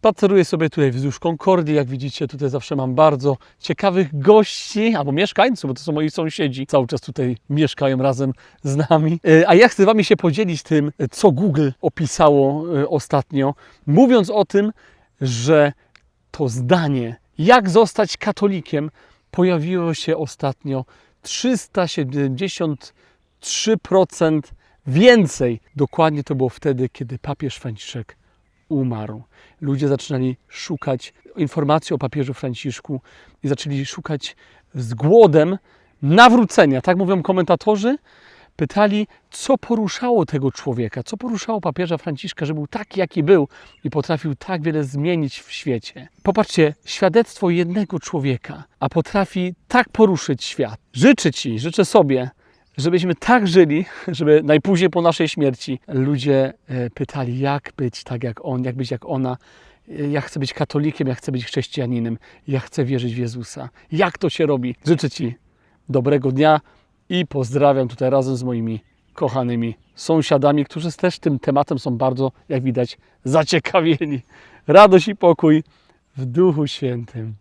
Spaceruję sobie tutaj wzdłuż Konkordii. Jak widzicie, tutaj zawsze mam bardzo ciekawych gości albo mieszkańców, bo to są moi sąsiedzi. Cały czas tutaj mieszkają razem z nami. E, A ja chcę Wami się podzielić tym, co Google opisało e, ostatnio, mówiąc o tym, że to zdanie, jak zostać katolikiem, pojawiło się ostatnio 373% więcej. Dokładnie to było wtedy, kiedy papież Franciszek umarł. Ludzie zaczynali szukać informacji o papieżu Franciszku i zaczęli szukać z głodem nawrócenia. Tak mówią komentatorzy. Pytali, co poruszało tego człowieka, co poruszało papieża Franciszka, że był taki, jaki był i potrafił tak wiele zmienić w świecie. Popatrzcie, świadectwo jednego człowieka, a potrafi tak poruszyć świat. Życzę Ci, życzę sobie, żebyśmy tak żyli, żeby najpóźniej po naszej śmierci ludzie e, pytali, jak być tak jak on, jak być jak ona. E, Ja chcę być katolikiem, ja chcę być chrześcijaninem, ja chcę wierzyć w Jezusa. Jak to się robi? Życzę Ci dobrego dnia i pozdrawiam tutaj razem z moimi kochanymi sąsiadami, którzy też tym tematem są bardzo, jak widać, zaciekawieni. Radość i pokój w Duchu Świętym.